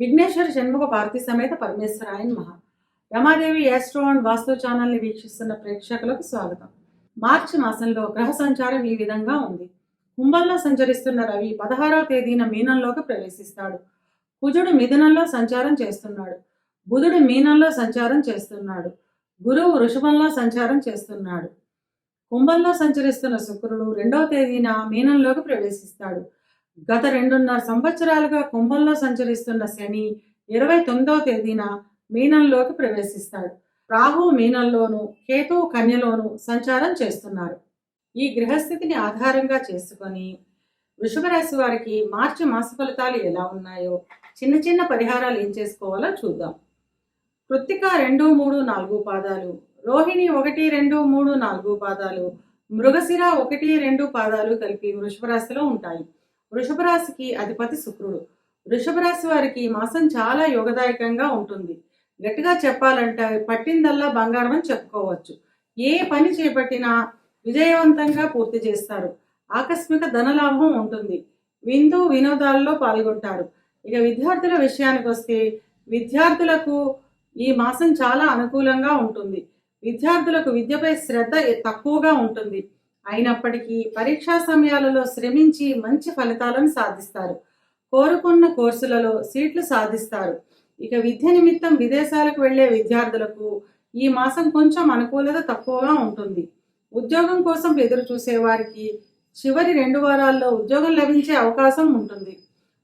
విఘ్నేశ్వర జన్మకు పార్థి సమేత పరమేశ్వరాయన్ మహా. Ramadevi astro and వాస్తు ఛానల్ని వీక్షిస్తున్న ప్రేక్షకులకు స్వాగతం. మార్చి మాసంలో గ్రహ సంచారం ఈ విధంగా ఉంది. కుంభంలో సంచరిస్తున్న రవి పదహారవ తేదీన మీనంలోకి ప్రవేశిస్తాడు. కుజుడు మిథునంలో సంచారం చేస్తున్నాడు. బుధుడు మీనంలో సంచారం చేస్తున్నాడు. గురువు వృషభంలో సంచారం చేస్తున్నాడు. కుంభంలో సంచరిస్తున్న శుక్రుడు రెండవ తేదీన మీనంలోకి ప్రవేశిస్తాడు. గత రెండున్నర సంవత్సరాలుగా కుంభంలో సంచరిస్తున్న శని ఇరవై తొమ్మిదవ తేదీన మీనంలోకి ప్రవేశిస్తాడు. రాహు మీనంలోను కేతు కన్యలోను సంచారం చేస్తున్నారు. ఈ గ్రహస్థితిని ఆధారంగా చేసుకొని వృషభరాశి వారికి మార్చి మాస ఫలితాలు ఎలా ఉన్నాయో చిన్న చిన్న పరిహారాలు ఏం చేసుకోవాలో చూద్దాం. కృత్తిక రెండు మూడు నాలుగు పాదాలు రోహిణి ఒకటి రెండు మూడు నాలుగు పాదాలు మృగశిర ఒకటి రెండు పాదాలు కలిపి వృషభరాశిలో ఉంటాయి. వృషభ రాశికి అధిపతి శుక్రుడు. వృషభ రాశి వారికి ఈ మాసం చాలా యోగదాయకంగా ఉంటుంది. గట్టిగా చెప్పాలంటే పట్టిందల్లా బంగారం అని చెప్పుకోవచ్చు. ఏ పని చేపట్టినా విజయవంతంగా పూర్తి చేస్తారు. ఆకస్మిక ధనలాభం ఉంటుంది. విందు వినోదాల్లో పాల్గొంటారు. ఇక విద్యార్థుల విషయానికి వస్తే విద్యార్థులకు ఈ మాసం చాలా అనుకూలంగా ఉంటుంది. విద్యార్థులకు విద్యపై శ్రద్ధ తక్కువగా ఉంటుంది. అయినప్పటికీ పరీక్షా సమయాలలో శ్రమించి మంచి ఫలితాలను సాధిస్తారు. కోరుకున్న కోర్సులలో సీట్లు సాధిస్తారు. ఇక విద్య నిమిత్తం విదేశాలకు వెళ్ళే విద్యార్థులకు ఈ మాసం కొంచెం అనుకూలత తక్కువగా ఉంటుంది. ఉద్యోగం కోసం ఎదురు చూసే వారికి చివరి రెండు వారాల్లో ఉద్యోగం లభించే అవకాశం ఉంటుంది.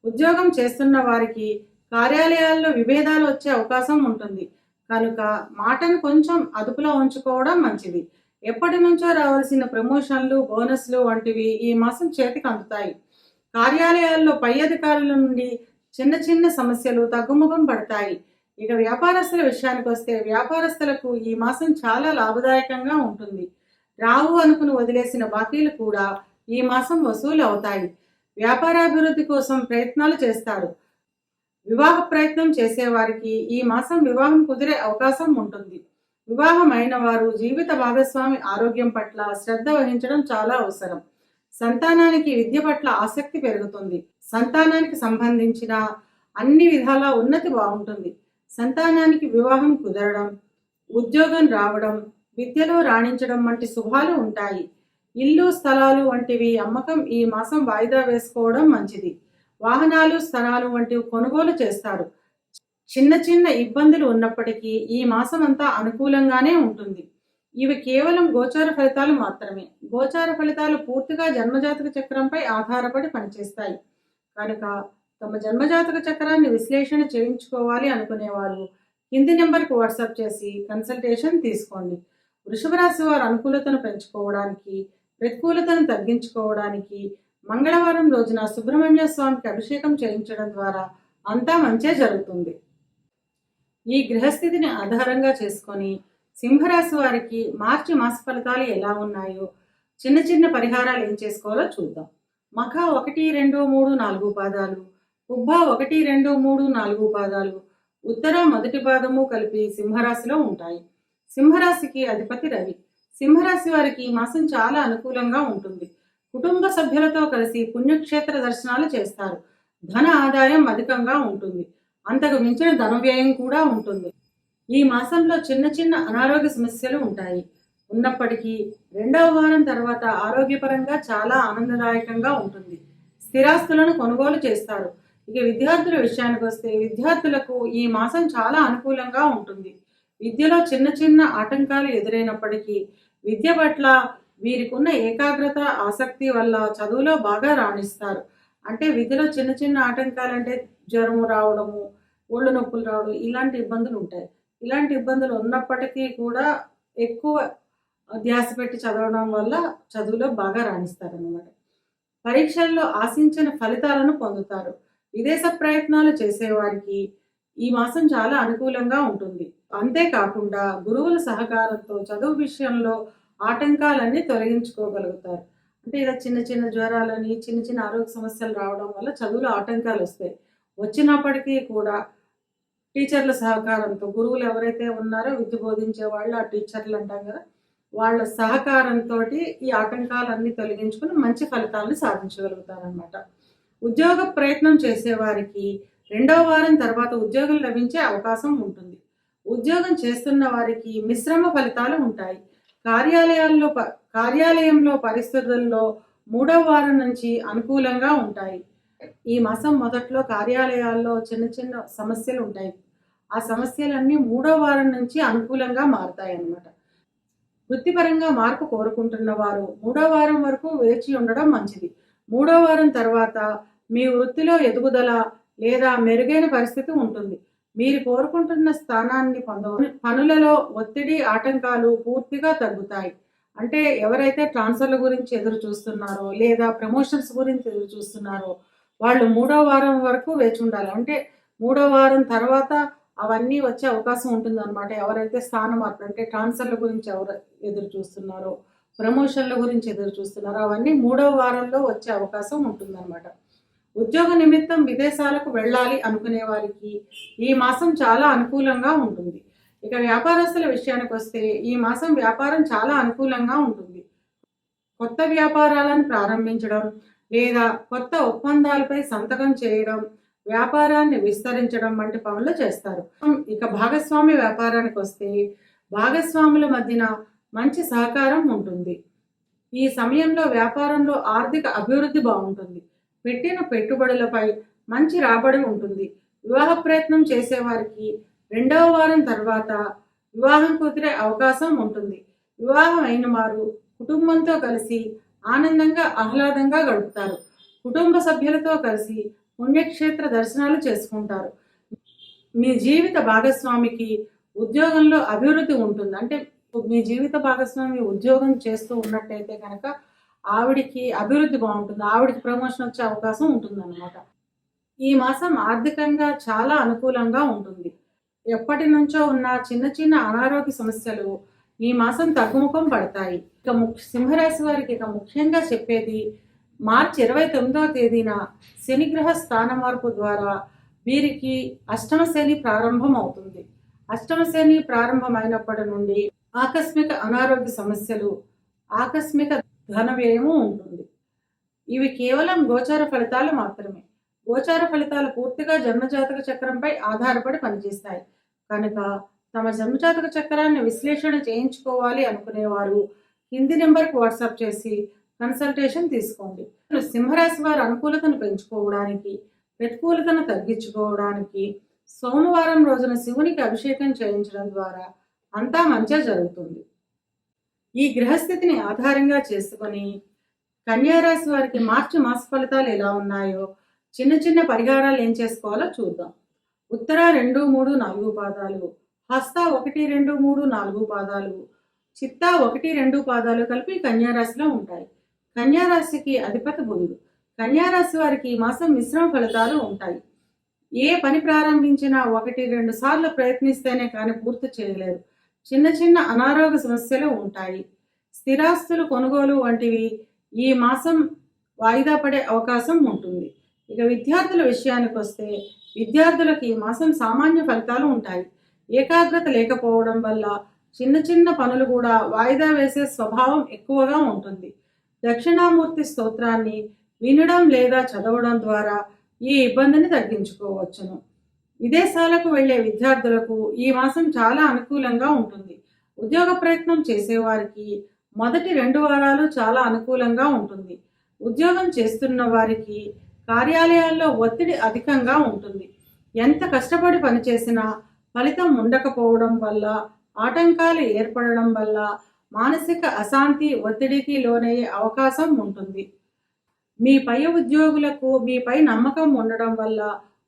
ఉద్యోగం చేస్తున్న వారికి కార్యాలయాల్లో విభేదాలు వచ్చే అవకాశం ఉంటుంది. కనుక మాటను కొంచెం అదుపులో ఉంచుకోవడం మంచిది. ఎప్పటి నుంచో రావాల్సిన ప్రమోషన్లు బోనస్లు వంటివి ఈ మాసం చేతికి అందుతాయి. కార్యాలయాల్లో పై అధికారుల నుండి చిన్న చిన్న సమస్యలు తగ్గుముఖం పడతాయి. ఇక వ్యాపారస్తుల విషయానికి వస్తే వ్యాపారస్తులకు ఈ మాసం చాలా లాభదాయకంగా ఉంటుంది. రావు అనుకుని వదిలేసిన బాకీలు కూడా ఈ మాసం వసూలు అవుతాయి. వ్యాపారాభివృద్ధి కోసం ప్రయత్నాలు చేస్తారు. వివాహ ప్రయత్నం చేసేవారికి ఈ మాసం వివాహం కుదిరే అవకాశం ఉంటుంది. వివాహం అయిన వారు జీవిత భాగస్వామి ఆరోగ్యం పట్ల శ్రద్ధ వహించడం చాలా అవసరం. సంతానానికి విద్య పట్ల ఆసక్తి పెరుగుతుంది. సంతానానికి సంబంధించిన అన్ని విధాల ఉన్నతి బాగుంటుంది. సంతానానికి వివాహం కుదరడం ఉద్యోగం రావడం విద్యలో రాణించడం వంటి శుభాలు ఉంటాయి. ఇల్లు స్థలాలు వంటివి అమ్మకం ఈ మాసం వాయిదా వేసుకోవడం మంచిది. వాహనాలు స్థలాలు వంటివి కొనుగోలు చేస్తారు. చిన్న చిన్న ఇబ్బందులు ఉన్నప్పటికీ ఈ మాసం అంతా అనుకూలంగానే ఉంటుంది. ఇవి కేవలం గోచార ఫలితాలు మాత్రమే. గోచార ఫలితాలు పూర్తిగా జన్మజాతక చక్రంపై ఆధారపడి పనిచేస్తాయి. కనుక తమ జన్మజాతక చక్రాన్ని విశ్లేషణ చేయించుకోవాలి అనుకునేవారు కింది నెంబర్కి వాట్సాప్ చేసి కన్సల్టేషన్ తీసుకోండి. వృషభ రాశి వారు అనుకూలతను పెంచుకోవడానికి ప్రతికూలతను తగ్గించుకోవడానికి మంగళవారం రోజున సుబ్రహ్మణ్య స్వామికి అభిషేకం చేయించడం ద్వారా అంతా మంచే జరుగుతుంది. ఈ గ్రహస్థితిని ఆధారంగా చేసుకొని సింహరాశి వారికి మార్చి మాస ఫలితాలు ఎలా ఉన్నాయో చిన్న చిన్న పరిహారాలు ఏం చేసుకోవాలో చూద్దాం. మఖ ఒకటి రెండు మూడు నాలుగు పాదాలు ఉబ్బ ఒకటి రెండు మూడు నాలుగు పాదాలు ఉత్తర మొదటి పాదము కలిపి సింహరాశిలో ఉంటాయి. సింహరాశికి అధిపతి రవి. సింహరాశి వారికి ఈ మాసం చాలా అనుకూలంగా ఉంటుంది. కుటుంబ సభ్యులతో కలిసి పుణ్యక్షేత్ర దర్శనాలు చేస్తారు. ధన ఆదాయం అధికంగా ఉంటుంది. అంతకు మించిన ధన వ్యయం కూడా ఉంటుంది. ఈ మాసంలో చిన్న చిన్న అనారోగ్య సమస్యలు ఉంటాయి. ఉన్నప్పటికీ రెండవ వారం తర్వాత ఆరోగ్యపరంగా చాలా ఆనందదాయకంగా ఉంటుంది. స్థిరాస్తులను కొనుగోలు చేస్తారు. ఇక విద్యార్థుల విషయానికి వస్తే విద్యార్థులకు ఈ మాసం చాలా అనుకూలంగా ఉంటుంది. విద్యలో చిన్న చిన్న ఆటంకాలు ఎదురైనప్పటికీ విద్య పట్ల వీరికి ఉన్న ఏకాగ్రత ఆసక్తి వల్ల చదువులో బాగా రాణిస్తారు. అంటే విధిలో చిన్న చిన్న ఆటంకాలు అంటే జ్వరము రావడము ఒళ్ళు నొప్పులు రావడం ఇలాంటి ఇబ్బందులు ఉంటాయి. ఇలాంటి ఇబ్బందులు ఉన్నప్పటికీ కూడా ఎక్కువ ధ్యాస పెట్టి చదవడం వల్ల చదువులో బాగా రాణిస్తారు అన్నమాట పరీక్షల్లో ఆశించిన ఫలితాలను పొందుతారు. విదేశ ప్రయత్నాలు చేసేవారికి ఈ మాసం చాలా అనుకూలంగా ఉంటుంది. అంతేకాకుండా గురువుల సహకారంతో చదువు విషయంలో ఆటంకాలన్నీ తొలగించుకోగలుగుతారు. అంటే ఇలా చిన్న చిన్న జ్వరాలని చిన్న చిన్న ఆరోగ్య సమస్యలు రావడం వల్ల చదువులో ఆటంకాలు వస్తాయి. వచ్చినప్పటికీ కూడా టీచర్ల సహకారంతో గురువులు ఎవరైతే ఉన్నారో విద్య బోధించే వాళ్ళు ఆ టీచర్లు అంటాం కదా వాళ్ళ సహకారంతో ఈ ఆటంకాలన్నీ తొలగించుకుని మంచి ఫలితాలను సాధించగలుగుతారనమాట ఉద్యోగ ప్రయత్నం చేసేవారికి రెండవ వారం తర్వాత ఉద్యోగం లభించే అవకాశం ఉంటుంది. ఉద్యోగం చేస్తున్న వారికి మిశ్రమ ఫలితాలు ఉంటాయి. కార్యాలయాల్లో ప- కార్యాలయంలో పరిస్థితుల్లో మూడవ వారం నుంచి అనుకూలంగా ఉంటాయి. ఈ మాసం మొదట్లో కార్యాలయాల్లో చిన్న చిన్న సమస్యలు ఉంటాయి. ఆ సమస్యలన్నీ మూడో వారం నుంచి అనుకూలంగా మారుతాయి అన్నమాట వృత్తిపరంగా మార్పు కోరుకుంటున్న వారు మూడో వారం వరకు వేచి ఉండడం మంచిది. మూడో వారం తర్వాత మీ వృత్తిలో ఎదుగుదల లేదా మెరుగైన పరిస్థితి ఉంటుంది. మీరు కోరుకుంటున్న స్థానాన్ని పొంద పనులలో ఒత్తిడి ఆటంకాలు పూర్తిగా తగ్గుతాయి. అంటే ఎవరైతే ట్రాన్స్ఫర్ల గురించి ఎదురు చూస్తున్నారో లేదా ప్రమోషన్స్ గురించి ఎదురు చూస్తున్నారో వాళ్ళు మూడో వారం వరకు వేచి ఉండాలి. అంటే మూడో వారం తర్వాత అవన్నీ వచ్చే అవకాశం ఉంటుంది అనమాట ఎవరైతే స్థాన మార్పు అంటే ట్రాన్స్ఫర్ల గురించి ఎవరు ఎదురు చూస్తున్నారో ప్రమోషన్ల గురించి ఎదురు చూస్తున్నారో అవన్నీ మూడో వారంలో వచ్చే అవకాశం ఉంటుందన్నమాట. ఉద్యోగ నిమిత్తం విదేశాలకు వెళ్ళాలి అనుకునే వారికి ఈ మాసం చాలా అనుకూలంగా ఉంటుంది. ఇక వ్యాపారస్తుల విషయానికి వస్తే ఈ మాసం వ్యాపారం చాలా అనుకూలంగా ఉంటుంది. కొత్త వ్యాపారాలను ప్రారంభించడం లేదా కొత్త ఒప్పందాలపై సంతకం చేయడం వ్యాపారాన్ని విస్తరించడం వంటి పనులు చేస్తారు. ఇక భాగస్వామి వ్యాపారానికి వస్తే భాగస్వాముల మధ్యన మంచి సహకారం ఉంటుంది. ఈ సమయంలో వ్యాపారంలో ఆర్థిక అభివృద్ధి బాగుంటుంది. పెట్టిన పెట్టుబడులపై మంచి రాబడి ఉంటుంది. వివాహ ప్రయత్నం చేసేవారికి రెండవ వారం తర్వాత వివాహం కుదిరే అవకాశం ఉంటుంది. వివాహం అయిన వారు కుటుంబంతో కలిసి ఆనందంగా ఆహ్లాదంగా గడుపుతారు. కుటుంబ సభ్యులతో కలిసి పుణ్యక్షేత్ర దర్శనాలు చేసుకుంటారు. మీ జీవిత భాగస్వామికి ఉద్యోగంలో అభివృద్ధి ఉంటుంది. అంటే మీ జీవిత భాగస్వామి ఉద్యోగం చేస్తూ ఉన్నట్టయితే కనుక ఆవిడికి అభివృద్ధి బాగుంటుంది. ఆవిడికి ప్రమోషన్ వచ్చే అవకాశం ఉంటుంది అనమాట ఈ మాసం ఆర్థికంగా చాలా అనుకూలంగా ఉంటుంది. ఎప్పటి నుంచో ఉన్న చిన్న చిన్న అనారోగ్య సమస్యలు ఈ మాసం తగ్గుముఖం పడతాయి. ఇక సింహరాశి వారికి ఇక ముఖ్యంగా చెప్పేది మార్చి ఇరవై తొమ్మిదవ తేదీన శనిగ్రహ స్థాన మార్పు ద్వారా వీరికి అష్టమ శని ప్రారంభం అవుతుంది. అష్టమ శని ప్రారంభమైనప్పటి నుండి ఆకస్మిక అనారోగ్య సమస్యలు ఆకస్మిక ధన వ్యయము ఉంటుంది. ఇవి కేవలం గోచార ఫలితాలు మాత్రమే. గోచార ఫలితాలు పూర్తిగా జన్మజాతక చక్రంపై ఆధారపడి పనిచేస్తాయి. కనుక తమ జన్మజాతక చక్రాన్ని విశ్లేషణ చేయించుకోవాలి అనుకునేవారు. కింది నెంబర్కి వాట్సాప్ చేసి కన్సల్టేషన్ తీసుకోండి. సింహరాశి వారి అనుకూలతను పెంచుకోవడానికి ప్రతికూలతను తగ్గించుకోవడానికి సోమవారం రోజున శివునికి అభిషేకం చేయించడం ద్వారా అంతా మంచిగా జరుగుతుంది. ఈ గ్రహస్థితిని ఆధారంగా చేసుకొని కన్యారాశి వారికి మార్చి మాస ఫలితాలు ఎలా ఉన్నాయో చిన్న చిన్న పరిహారాలు ఏం చేసుకోవాలో చూద్దాం. ఉత్తర రెండు మూడు నాలుగు పాదాలు హస్త ఒకటి రెండు మూడు నాలుగు పాదాలు చిత్త ఒకటి రెండు పాదాలు కలిపి కన్యారాశిలో ఉంటాయి. కన్యారాశికి అధిపతి బుధుడు. కన్యారాశి వారికి ఈ మాసం మిశ్రమ ఫలితాలు ఉంటాయి. ఏ పని ప్రారంభించినా ఒకటి రెండు సార్లు ప్రయత్నిస్తేనే కానీ పూర్తి చేయలేరు. చిన్న చిన్న అనారోగ్య సమస్యలు ఉంటాయి. స్థిరాస్తులు కొనుగోలు వంటివి ఈ మాసం వాయిదా పడే అవకాశం ఉంటుంది. ఇక విద్యార్థుల విషయానికి వస్తే విద్యార్థులకు ఈ మాసం సామాన్య ఫలితాలు ఉంటాయి. ఏకాగ్రత లేకపోవడం వల్ల చిన్న చిన్న పనులు కూడా వాయిదా వేసే స్వభావం ఎక్కువగా ఉంటుంది. దక్షిణామూర్తి స్తోత్రాన్ని వినడం లేదా చదవడం ద్వారా ఈ ఇబ్బందిని తగ్గించుకోవచ్చును. విదేశాలకు వెళ్ళే విద్యార్థులకు ఈ మాసం చాలా అనుకూలంగా ఉంటుంది. ఉద్యోగ ప్రయత్నం చేసేవారికి మొదటి రెండు వారాలు చాలా అనుకూలంగా ఉంటుంది. ఉద్యోగం చేస్తున్న వారికి కార్యాలయాల్లో ఒత్తిడి అధికంగా ఉంటుంది. ఎంత కష్టపడి పనిచేసినా ఫలితం ఉండకపోవడం వల్ల ఆటంకాలు ఏర్పడడం వల్ల మానసిక అశాంతి ఒత్తిడికి లోనయ్యే అవకాశం ఉంటుంది. మీ పై ఉద్యోగులకు మీపై నమ్మకం ఉండడం వల్ల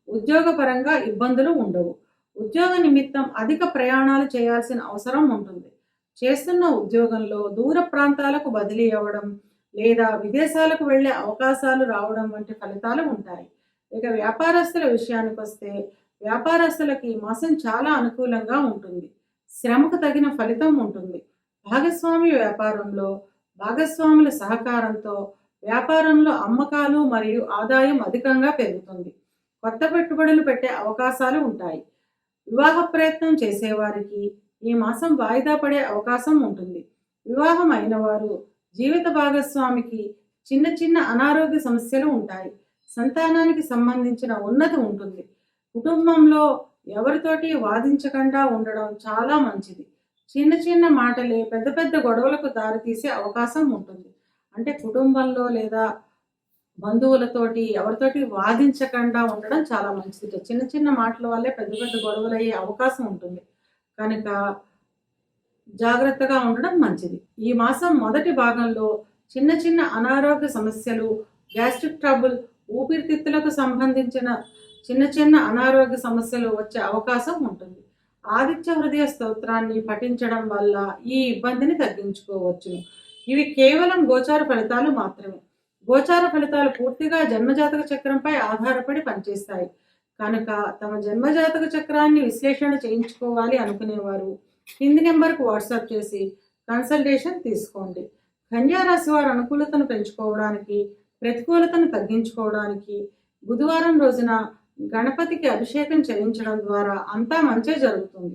ఉద్యోగపరంగా ఇబ్బందులు ఉండవు. ఉద్యోగ నిమిత్తం అధిక ప్రయాణాలు చేయాల్సిన అవసరం ఉంటుంది. చేస్తున్న ఉద్యోగంలో దూర ప్రాంతాలకు బదిలీ అవ్వడం లేదా విదేశాలకు వెళ్ళే అవకాశాలు రావడం వంటి ఫలితాలు ఉంటాయి. ఇక వ్యాపారస్తుల విషయానికి వస్తే వ్యాపారస్తులకి ఈ మాసం చాలా అనుకూలంగా ఉంటుంది. శ్రమకు తగిన ఫలితం ఉంటుంది. భాగస్వామి వ్యాపారంలో భాగస్వాముల సహకారంతో వ్యాపారంలో అమ్మకాలు మరియు ఆదాయం అధికంగా పెరుగుతుంది. కొత్త పెట్టుబడులు పెట్టే అవకాశాలు ఉంటాయి. వివాహ ప్రయత్నం చేసేవారికి ఈ మాసం వాయిదా పడే అవకాశం ఉంటుంది. వివాహం అయిన వారు జీవిత భాగస్వామికి చిన్న చిన్న అనారోగ్య సమస్యలు ఉంటాయి. సంతానానికి సంబంధించిన ఉన్నతి ఉంటుంది. కుటుంబంలో ఎవరితోటి వాదించకుండా ఉండడం చాలా మంచిది. చిన్న చిన్న మాటలే పెద్ద పెద్ద గొడవలకు దారితీసే అవకాశం ఉంటుంది. అంటే కుటుంబంలో లేదా బంధువులతోటి ఎవరితోటి వాదించకుండా ఉండడం చాలా మంచిది. చిన్న చిన్న మాటల వల్లే పెద్ద పెద్ద గొడవలు అయ్యే అవకాశం ఉంటుంది. కనుక జాగ్రత్తగా ఉండడం మంచిది. ఈ మాసం మొదటి భాగంలో చిన్న చిన్న అనారోగ్య సమస్యలు గ్యాస్ట్రిక్ ట్రబుల్ ఊపిరితిత్తులకు సంబంధించిన చిన్న చిన్న అనారోగ్య సమస్యలు వచ్చే అవకాశం ఉంటుంది. ఆదిత్య హృదయ స్తోత్రాన్ని పఠించడం వల్ల ఈ ఇబ్బందిని తగ్గించుకోవచ్చు ఇవి కేవలం గోచార ఫలితాలు మాత్రమే. గోచార ఫలితాలు పూర్తిగా జన్మజాతక చక్రంపై ఆధారపడి పనిచేస్తాయి. కనుక తమ జన్మజాతక చక్రాన్ని విశ్లేషణ చేయించుకోవాలి అనుకునేవారు. కింది నెంబర్కు వాట్సాప్ చేసి కన్సల్టేషన్ తీసుకోండి. కన్యారాశి వారి అనుకూలతను పెంచుకోవడానికి ప్రతికూలతను తగ్గించుకోవడానికి బుధవారం రోజున గణపతికి అభిషేకం చేయించడం ద్వారా అంతా మంచే జరుగుతుంది.